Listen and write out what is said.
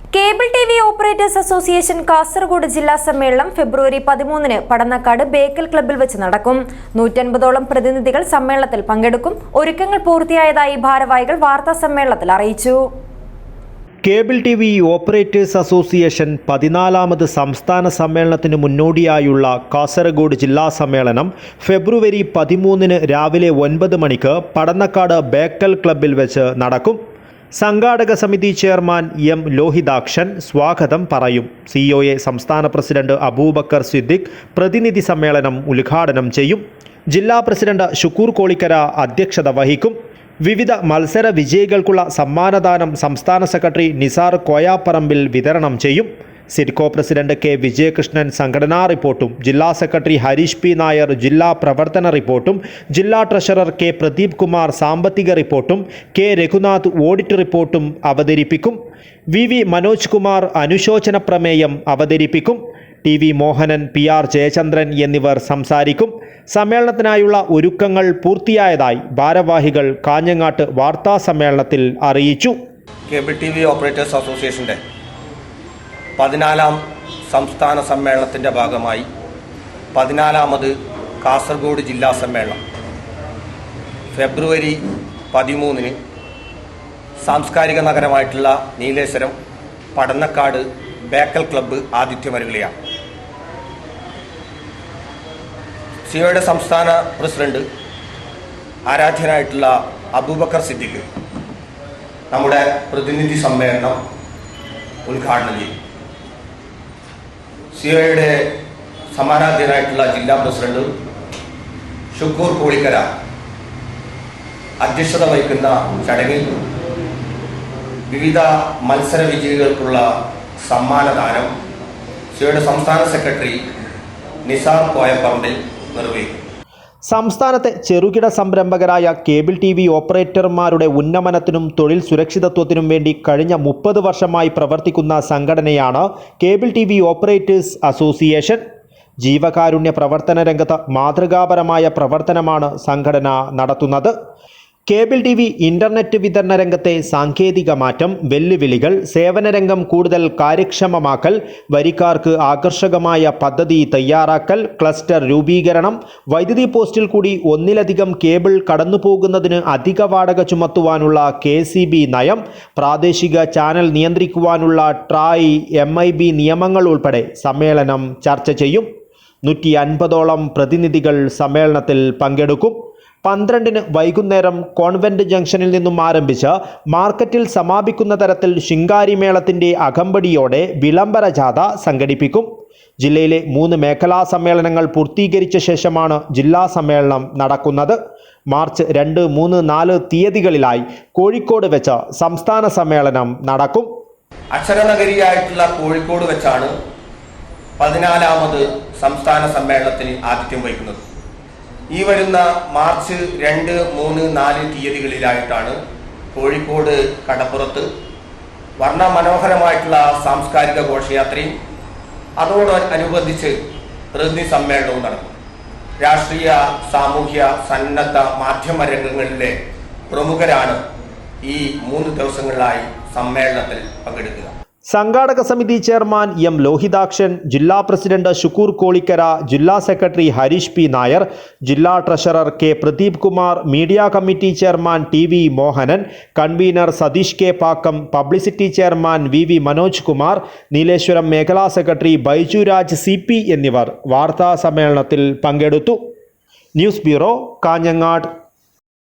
Cable T V operators association Kasaragod ജില്ലാ സമ്മേളനം ഫെബ്രുവരി പതിമൂന്നിന് പടന്നക്കാട് ബേക്കൽ ക്ലബ്ബിൽ വെച്ച് നടക്കും. നൂറ്റൻപതോളം പ്രതിനിധികൾ സമ്മേളനത്തിൽ പങ്കെടുക്കും. ഒരുക്കങ്ങൾ പൂർത്തിയായതായി ഭാരവാഹികൾ വാർത്താ സമ്മേളനത്തിൽ അറിയിച്ചു. Cable T V operators association പതിനാലാമത് സംസ്ഥാന സമ്മേളനത്തിന് മുന്നോടിയായുള്ള കാസർഗോഡ് ജില്ലാ സമ്മേളനം ഫെബ്രുവരി പതിമൂന്നിന് രാവിലെ ഒൻപത് മണിക്ക് പടന്നക്കാട് ബേക്കൽ ക്ലബ്ബിൽ വെച്ച് നടക്കും. സംഘാടക സമിതി ചെയർമാൻ എം ലോഹിതാക്ഷൻ സ്വാഗതം പറയും. സിഒഎ സംസ്ഥാന പ്രസിഡന്റ് അബൂബക്കർ സിദ്ദിഖ് പ്രതിനിധി സമ്മേളനം ഉദ്ഘാടനം ചെയ്യും. ജില്ലാ പ്രസിഡന്റ് ഷുക്കൂർ കോളിക്കര അധ്യക്ഷത വഹിക്കും. വിവിധ മത്സര വിജയികൾക്കുള്ള സമ്മാനദാനം സംസ്ഥാന സെക്രട്ടറി നിസാർ കോയാപ്പറമ്പിൽ വിതരണം ചെയ്യും. സിഡ്കോ പ്രസിഡന്റ് കെ വിജയകൃഷ്ണൻ സംഘടനാ റിപ്പോർട്ടും ജില്ലാ സെക്രട്ടറി ഹരീഷ് പി നായർ ജില്ലാ പ്രവർത്തന റിപ്പോർട്ടും ജില്ലാ ട്രഷറർ കെ പ്രദീപ് കുമാർ സാമ്പത്തിക റിപ്പോർട്ടും കെ രഘുനാഥ് ഓഡിറ്റ് റിപ്പോർട്ടും അവതരിപ്പിക്കും. വി വി മനോജ് കുമാർ അനുശോചന പ്രമേയം അവതരിപ്പിക്കും. T V Mohanan P R Jayachandran എന്നിവർ സംസാരിക്കും. സമ്മേളനത്തിനായുള്ള ഒരുക്കങ്ങൾ പൂർത്തിയായതായി ഭാരവാഹികൾ കാഞ്ഞങ്ങാട്ട് വാർത്താ സമ്മേളനത്തിൽ അറിയിച്ചു. കേബിൾ ടി വി ഓപ്പറേറ്റേഴ്സ് അസോസിയേഷന്റെ പതിനാലാം സംസ്ഥാന സമ്മേളനത്തിന്റെ ഭാഗമായി പതിനാലാമത് കാസർഗോഡ് ജില്ലാ സമ്മേളനം. ഫെബ്രുവരി പതിമൂന്നിന് സാംസ്കാരിക നഗരമായിട്ടുള്ള നീലേശ്വരം പടന്നക്കാട് ബേക്കൽ ക്ലബ്ബ് ആതിഥ്യമരുകയാണ് സിയോയുടെ സംസ്ഥാന പ്രസിഡന്റ് ആരാധ്യനായിട്ടുള്ള അബൂബക്കർ സിദ്ദിഖ് നമ്മുടെ പ്രതിനിധി സമ്മേളനം ഉദ്ഘാടനം ചെയ്യും. സിഒയുടെ സമാനാധ്യനായിട്ടുള്ള ജില്ലാ പ്രസിഡന്റ് ഷുക്കൂർ കോളിക്കര അധ്യക്ഷത വഹിക്കുന്ന ചടങ്ങിൽ വിവിധ മത്സര വിജയികൾക്കുള്ള സമ്മാനദാനം സിഒയുടെ സംസ്ഥാന സെക്രട്ടറി നിസാർ കോയപ്പറമ്പിൽ നിർവഹിക്കും. സംസ്ഥാനത്തെ ചെറുകിട സംരംഭകരായ കേബിൾ ടി വി ഓപ്പറേറ്റർമാരുടെ ഉന്നമനത്തിനും തൊഴിൽ സുരക്ഷിതത്വത്തിനും വേണ്ടി കഴിഞ്ഞ മുപ്പത് വർഷമായി പ്രവർത്തിക്കുന്ന സംഘടനയാണ് cable T V operators association. ജീവകാരുണ്യ പ്രവർത്തന രംഗത്ത് മാതൃകാപരമായ പ്രവർത്തനമാണ് സംഘടന നടത്തുന്നത്. കേബിൾ ടി വി ഇന്റർനെറ്റ് വിതരണ രംഗത്തെ സാങ്കേതിക മാറ്റം വെല്ലുവിളികൾ സേവനരംഗം കൂടുതൽ കാര്യക്ഷമമാക്കൽ വരിക്കാർക്ക് ആകർഷകമായ പദ്ധതി തയ്യാറാക്കൽ ക്ലസ്റ്റർ രൂപീകരണം വൈദ്യുതി പോസ്റ്റിൽ കൂടി ഒന്നിലധികം കേബിൾ കടന്നുപോകുന്നതിന് അധിക വാടക ചുമത്തുവാനുള്ള കെ നയം പ്രാദേശിക ചാനൽ നിയന്ത്രിക്കുവാനുള്ള ട്രായ് എം നിയമങ്ങൾ ഉൾപ്പെടെ സമ്മേളനം ചർച്ച ചെയ്യും. നൂറ്റി അൻപതോളം പ്രതിനിധികൾ സമ്മേളനത്തിൽ പങ്കെടുക്കും. പന്ത്രണ്ടിന് വൈകുന്നേരം കോൺവെന്റ് ജംഗ്ഷനിൽ നിന്നും ആരംഭിച്ച് മാർക്കറ്റിൽ സമാപിക്കുന്ന തരത്തിൽ ശിങ്കാരി ശിങ്കാരിമേളത്തിന്റെ അകമ്പടിയോടെ വിളംബര ജാഥ സംഘടിപ്പിക്കും. ജില്ലയിലെ മൂന്ന് മേഖലാ സമ്മേളനങ്ങൾ പൂർത്തീകരിച്ച ശേഷമാണ് ജില്ലാ സമ്മേളനം നടക്കുന്നത്. മാർച്ച് രണ്ട് മൂന്ന് നാല് തീയതികളിലായി കോഴിക്കോട് വെച്ച് സംസ്ഥാന സമ്മേളനം നടക്കും. അക്ഷരനഗരിയായിട്ടുള്ള കോഴിക്കോട് വെച്ചാണ് പതിനാലാമത് സംസ്ഥാന സമ്മേളനത്തിന് ആതിഥ്യം വഹിക്കുന്നത്. ഈ വരുന്ന മാർച്ച് രണ്ട് മൂന്ന് നാല് തീയതികളിലായിട്ടാണ് കോഴിക്കോട് കടപ്പുറത്ത് വർണ മനോഹരമായിട്ടുള്ള സാംസ്കാരിക ഘോഷയാത്രയും അതോട് അനുബന്ധിച്ച് പ്രതിനിധി സമ്മേളനവും നടക്കും. രാഷ്ട്രീയ സാമൂഹ്യ സന്നദ്ധ മാധ്യമ രംഗങ്ങളിലെ പ്രമുഖരാണ് ഈ മൂന്ന് ദിവസങ്ങളിലായി സമ്മേളനത്തിൽ പങ്കെടുക്കുക. സംഘാടക സമിതി ചെയർമാൻ എം ലോഹിതാക്ഷൻ ജില്ലാ പ്രസിഡന്റ് ഷുക്കൂർ കോളിക്കര ജില്ലാ സെക്രട്ടറി ഹരീഷ് പി നായർ ജില്ലാ treasurer K Pradeep Kumar media committee chairman T V Mohanan convener Satheesh K Pakkam publicity chairman V V Manoj Kumar Nileshwaram മേഖലാ secretary Baiju Raj C P എന്നിവർ വാർത്താ സമ്മേളനത്തിൽ പങ്കെടുത്തു. News bureau Kanhangad.